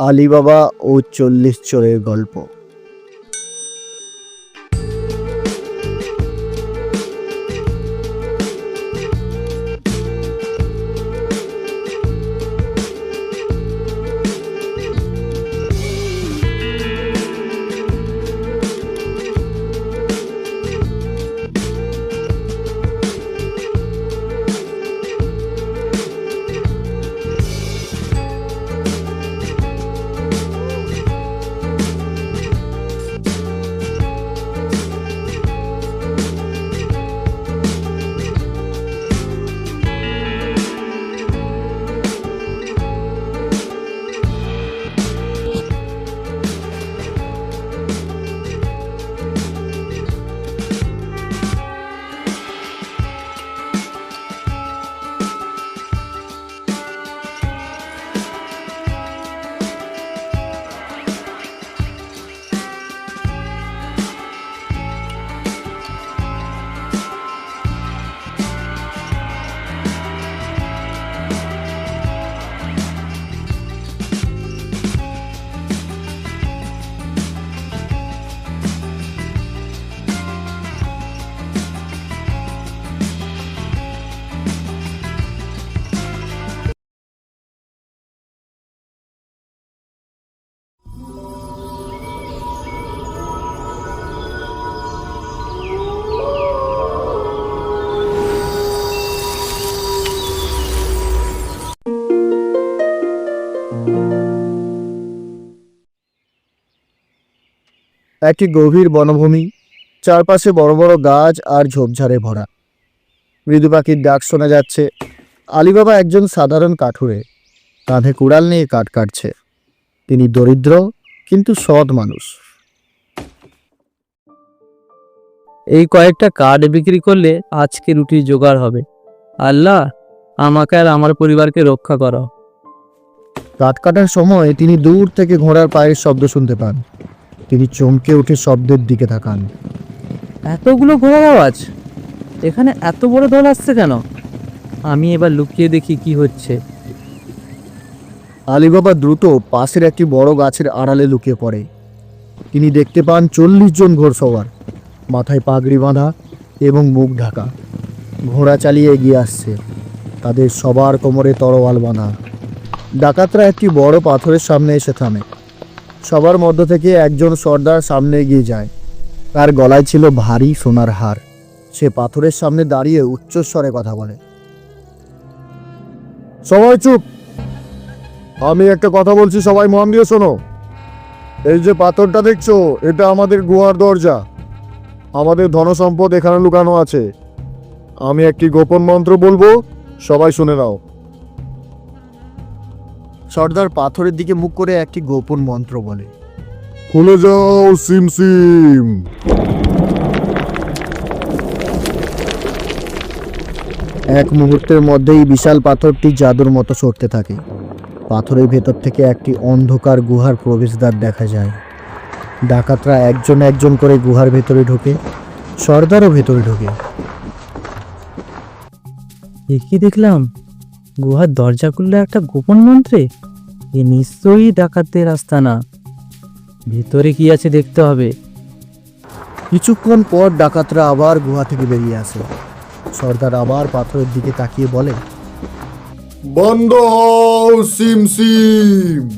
Alibaba ও চল্লিশ চোরের গল্প। একটি গভীর বনভূমি চারপাশে বড় বড় গাছ আর ঝোপঝাড়ে ভরা। মৃদু পাখির ডাক শোনা যাচ্ছে আলিবাবা একজন সাধারণ কাঠুরে কাঁধে কুড়াল নিয়ে কাঠ কাটছে। তিনি দরিদ্র কিন্তু সৎ মানুষ। এই কয়েকটা কাঠ বিক্রি করলে আজকে রুটির জোগাড় হবে। আল্লাহ আমাকে আর আমার পরিবারকে রক্ষা করো। কাঠ কাটার সময় তিনি দূর থেকে ঘোড়ার পায়ের শব্দ শুনতে পান। তিনি চমকে উঠে শব্দের দিকে তাকান। এতগুলো ঘোড়ার আওয়াজ? এখানে এত বড় দল আসছে কেন? আমি এবার লুকিয়ে দেখি কি হচ্ছে। আলিবাবা দ্রুত পাশের একটি বড় গাছের আড়ালে লুকিয়ে পড়ে। তিনি দেখতে পান চল্লিশ জন ঘোড়সওয়ার মাথায় পাগড়ি বাঁধা এবং মুখ ঢাকা। ঘোড়া চালিয়ে এগিয়ে আসছে তাদের সবার কোমরে তরোয়াল বাঁধা। ডাকাতরা একটি বড় পাথরের সামনে এসে থামে। সবার মধ্য থেকে একজন সর্দার সামনে এগিয়ে যায়। তার গলায় ছিল ভারী সোনার হার। সে পাথরের সামনে দাঁড়িয়ে উচ্চস্বরে কথা বলে। সবাই চুপ। আমি একটা কথা বলছি, সবাই মন দিয়ে শোনো। এই যে পাথরটা দেখছ, এটা আমাদের গুহার দরজা। আমাদের ধনসম্পদ এখানে লুকানো আছে। আমি একটি গোপন মন্ত্র বলব, সবাই শুনে নাও। সর্দার পাথরের দিকে মুখ করে একটি গোপন মন্ত্র বলে খুলে যাও সিম সিম। এক মুহূর্তের মধ্যেই বিশাল পাথরটি জাদুর মতো সরতে থাকে। পাথরের ভেতর থেকে একটি অন্ধকার গুহার প্রবেশদ্বার দেখা যায়। ডাকাতরা একজন একজন করে গুহার ভেতরে ঢোকে সর্দারও ভেতরে ঢোকে। কি দেখলাম? গুহার দরজা খুললে একটা গোপন মন্ত্রে? এ নিশ্চয়ই ডাকাতদের আস্তানা। ভেতরে কি আছে দেখতে হবে। কিছুক্ষণ পর ডাকাতরা আবার গুহা থেকে বেরিয়ে আসে। সর্দার আবার পাথরের দিকে তাকিয়ে বলে বন্ধ হও সিম সিম।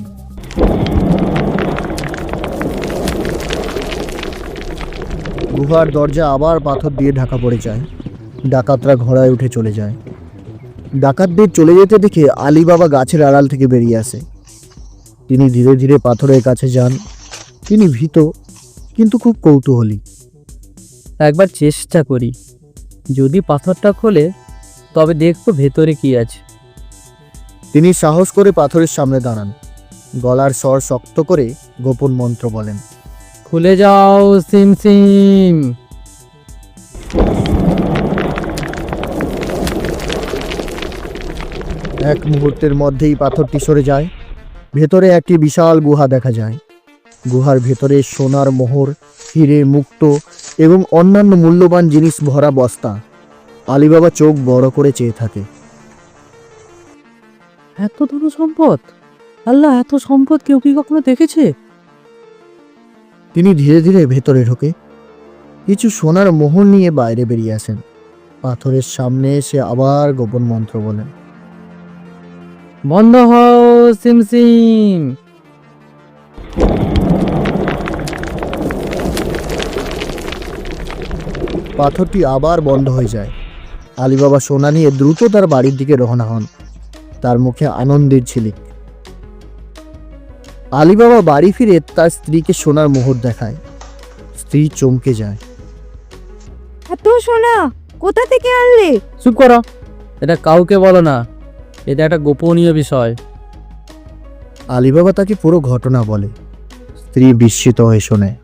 গুহার দরজা আবার পাথর দিয়ে ঢাকা পড়ে যায়। ডাকাতরা ঘোড়ায় উঠে চলে যায়। ডাকাতদের চলে যেতে দেখে আলী বাবা গাছের আড়াল থেকে বেরিয়ে আসে। তিনি ধীরে ধীরে পাথরের কাছে যান। তিনি ভীত কিন্তু খুব কৌতূহলী। একবার চেষ্টা করি। যদি পাথরটা খোলে তবে দেখব ভেতরে কি আছে। তিনি সাহস করে পাথরের সামনে দাঁড়ান। গলার স্বর শক্ত করে গোপন মন্ত্র বলেন খুলে যাও সিম সিম। এক মুহূর্তের মধ্যেই পাথরটি সরে যায়। ভেতরে একটি বিশাল গুহা দেখা যায়। গুহার ভেতরে সোনার মোহর হিরে মুক্ত এবং অন্যান্য মূল্যবান জিনিস ভরা বস্তা। আলিবাবা চোখ বড় করে চেয়ে থাকে। এত ধন সম্পদ? আল্লাহ এত সম্পদ কেউ কি কখনো দেখেছে? তিনি ধীরে ধীরে ভেতরে ঢোকে। কিছু সোনার মোহর নিয়ে বাইরে বেরিয়ে আসেন। পাথরের সামনে এসে আবার গোপন মন্ত্র বলেন। বন্ধ হও সিম সিম। পাথরটি আবার বন্ধ হয়ে যায়। আলিবাবা সোনা নিয়ে দ্রুত তার বাড়ির দিকে রওনা হন। তার মুখে আনন্দের ঝিলিক। আলিবাবা বাড়ি ফিরে তার স্ত্রীকে সোনার মোহর দেখায়। স্ত্রী চমকে যায়। এত সোনা কোথা থেকে আনলে? চুপ করো এটা কাউকে বলো না। এটা একটা গোপনীয় বিষয়। আলিবাবা তাকে পুরো ঘটনা বলে। স্ত্রী বিস্মিত হয়ে শোনে।